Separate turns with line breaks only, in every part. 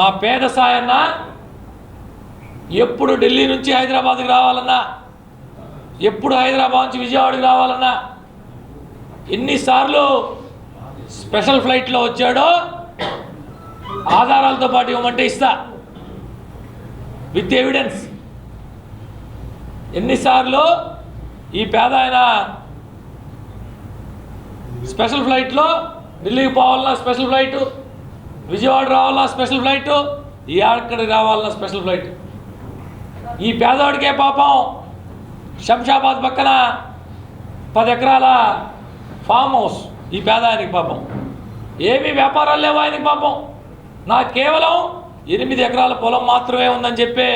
మా పేద సాయన్న ఎప్పుడు ఢిల్లీ నుంచి హైదరాబాద్కి రావాలన్నా ఎప్పుడు హైదరాబాద్ నుంచి విజయవాడకి రావాలన్నా ఎన్నిసార్లు స్పెషల్ ఫ్లైట్లో వచ్చాడో ఆధారాలతో పాటు ఇవ్వమంటే ఇస్తా. With evidence. ఎన్నిసార్లు ఈ పేద ఆయన స్పెషల్ ఫ్లైట్లో ఢిల్లీకి పోవాలన్నా స్పెషల్ ఫ్లైట్ విజయవాడ రావాలా స్పెషల్ ఫ్లైట్? ఈ అక్కడికి రావాలన్నా స్పెషల్ ఫ్లైట్? ఈ పేదవాడికే పాపం. శంషాబాద్ పక్కన పది ఎకరాల ఫామ్ హౌస్. ఈ పేద ఆయనకి పాపం. ఏమీ వ్యాపారాలు లేవు ఆయనకి పాపం. నాకు కేవలం ఎనిమిది ఎకరాల పొలం మాత్రమే ఉందని చెప్పే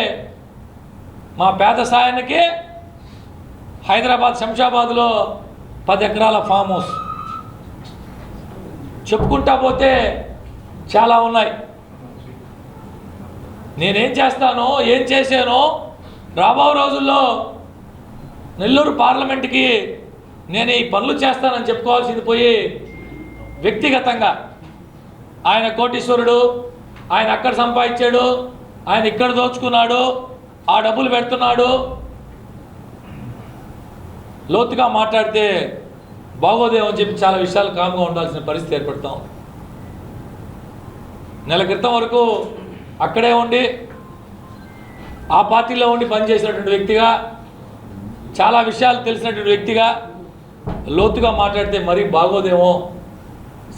మా పేద సాయానికి హైదరాబాద్ శంషాబాద్లో పది ఎకరాల ఫామ్ హౌస్. చెప్పుకుంటా పోతే చాలా ఉన్నాయి. నేనేం చేస్తానో ఏం చేశానో రాబో రోజుల్లో నెల్లూరు పార్లమెంట్కి నేను ఈ పనులు చేస్తానని చెప్పుకోవాల్సింది పోయి వ్యక్తిగతంగా ఆయన కోటీశ్వరుడు ఆయన అక్కడ సంపాదించాడు ఆయన ఇక్కడ దోచుకున్నాడు ఆ డబ్బులు పెడుతున్నాడు. లోతుగా మాట్లాడితే బాగోదేమో చెప్పి చాలా విషయాలు కామ్గా ఉండాల్సిన పరిస్థితి ఏర్పడతాం. నెల క్రితం వరకు అక్కడే ఉండి ఆ పార్టీలో ఉండి పనిచేసినటువంటి వ్యక్తిగా చాలా విషయాలు తెలిసినటువంటి వ్యక్తిగా లోతుగా మాట్లాడితే మరీ బాగోదేమో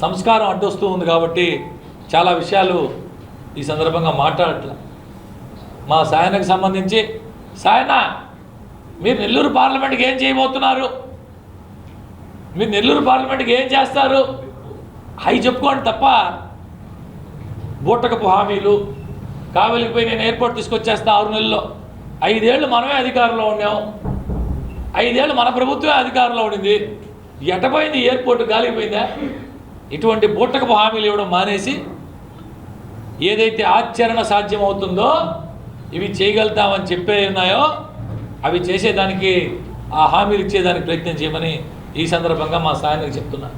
సంస్కారం అడ్డొస్తూ ఉంది కాబట్టి చాలా విషయాలు ఈ సందర్భంగా మాట్లాడట్ల. మా సాయనకు సంబంధించి సాయన మీరు నెల్లూరు పార్లమెంట్కి ఏం చేయబోతున్నారు? మీరు నెల్లూరు పార్లమెంట్కి ఏం చేస్తారు? అవి చెప్పుకోండి తప్ప బూటకపు హామీలు కావలికి పోయి నేను ఎయిర్పోర్ట్ తీసుకొచ్చేస్తా ఆరు నెలల్లో. ఐదేళ్ళు మనమే అధికారంలో ఉన్నాం. ఐదేళ్ళు మన ప్రభుత్వమే అధికారంలో ఉండింది. ఎటపోయింది ఎయిర్పోర్ట్ గాలిపోయిందా ఇటువంటి బూటకపు హామీలు ఇవ్వడం మానేసి ఏదైతే ఆచరణ సాధ్యమవుతుందో ఇవి చేయగలుగుతామని చెప్పే ఉన్నాయో అవి చేసేదానికి ఆ హామీలు ఇచ్చేదానికి ప్రయత్నం చేయమని ఈ సందర్భంగా మా సాయానికి చెప్తున్నా.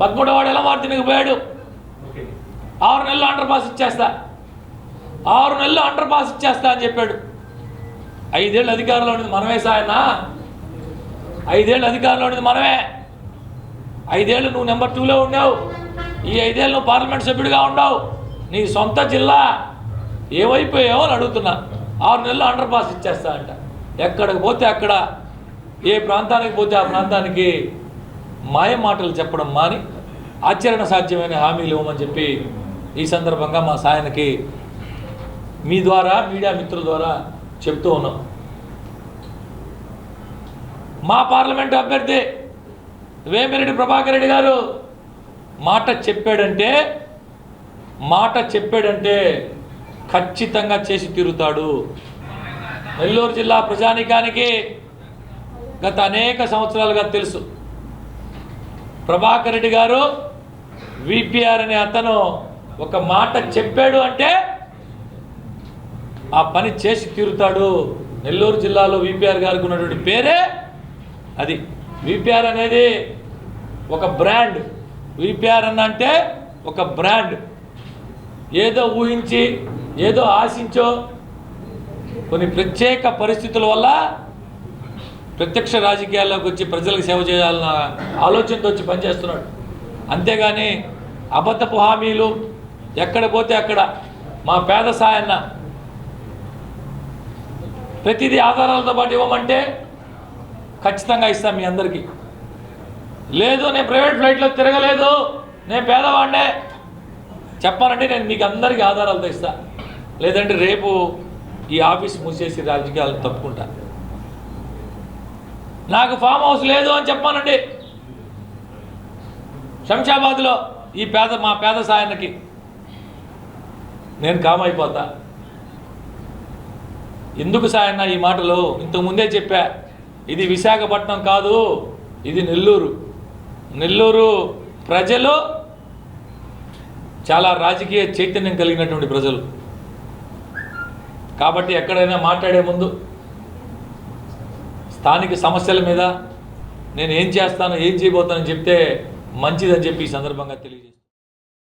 పదమూడవ వాడు ఎలా మార్తినికి పోయాడు? ఆరు నెలలు అండర్ పాస్ ఇచ్చేస్తా. ఆరు నెలలు అండర్ పాస్ ఇచ్చేస్తా అని చెప్పాడు. ఐదేళ్ళు అధికారంలో ఉండేది మనమే సాయన ఐదేళ్ళు అధికారంలో ఉండేది మనమే. ఐదేళ్ళు నువ్వు నెంబర్ టూలో ఉన్నావు. ఈ ఐదేళ్ళు నువ్వు పార్లమెంట్ సభ్యుడిగా ఉన్నావు. నీ సొంత జిల్లా ఏమైపోయావో అని అడుగుతున్నా. ఆరు నెలలు అండర్ పాస్ ఇచ్చేస్తా అంట. ఎక్కడికి పోతే అక్కడ ఏ ప్రాంతానికి పోతే ఆ ప్రాంతానికి మాయ మాటలు చెప్పడం మాని ఆచరణ సాధ్యమైన హామీలు ఇవ్వమని చెప్పి ఈ సందర్భంగా మా సాయనకి మీ ద్వారా మీడియా మిత్రుల ద్వారా చెప్తూ ఉన్నాం. మా పార్లమెంటు అభ్యర్థి వేమిరెడ్డి ప్రభాకర్ రెడ్డి గారు మాట చెప్పాడంటే మాట చెప్పాడంటే ఖచ్చితంగా చేసి తీరుతాడు. నెల్లూరు జిల్లా ప్రజానీకానికి గత అనేక సంవత్సరాలుగా తెలుసు. ప్రభాకర్ రెడ్డి గారు విపిఆర్ అనే అతను ఒక మాట చెప్పాడు అంటే ఆ పని చేసి తీరుతాడు. నెల్లూరు జిల్లాలో విపిఆర్ గారికి ఉన్నటువంటి పేరే అది. విపిఆర్ అనేది ఒక బ్రాండ్. విపిఆర్ అన్న అంటే ఒక బ్రాండ్. ఏదో ఊహించి ఏదో ఆశించో కొన్ని ప్రత్యేక పరిస్థితుల వల్ల ప్రత్యక్ష రాజకీయాల్లోకి వచ్చి ప్రజలకు సేవ చేయాలన్న ఆలోచనతో వచ్చి పనిచేస్తున్నాడు. అంతేగాని అబద్ధపు హామీలు ఎక్కడ పోతే అక్కడ మా పేద సాయన్న ప్రతిదీ ఆధారాలతో పాటు ఇవ్వమంటే ఖచ్చితంగా ఇస్తాం మీ అందరికీ. లేదు నేను ప్రైవేట్ ఫ్లైట్లో తిరగలేదు నేను పేదవాడినే. చెప్పాలంటే నేను మీకు అందరికీ ఆధారాలతో ఇస్తా. లేదంటే రేపు ఈ ఆఫీస్ మూసేసి రాజకీయాలను తప్పుకుంటా. నాకు ఫామ్ హౌస్ లేదు అని చెప్పానండి. శంషాబాద్లో ఈ పేద మా పేద సాయన్నకి. నేను కామ్ అయిపోతా. ఎందుకు సాయన్న ఈ మాటలు? ఇంతకుముందే చెప్పా. ఇది విశాఖపట్నం కాదు ఇది నెల్లూరు. నెల్లూరు ప్రజలు చాలా రాజకీయ చైతన్యం కలిగినటువంటి ప్రజలు. కాబట్టి ఎక్కడైనా మాట్లాడే ముందు స్థానిక సమస్యల మీద నేను ఏం చేస్తాను ఏం చేయబోతానని చెప్తే మంచిదని చెప్పి ఈ సందర్భంగా తెలియజేస్తాను.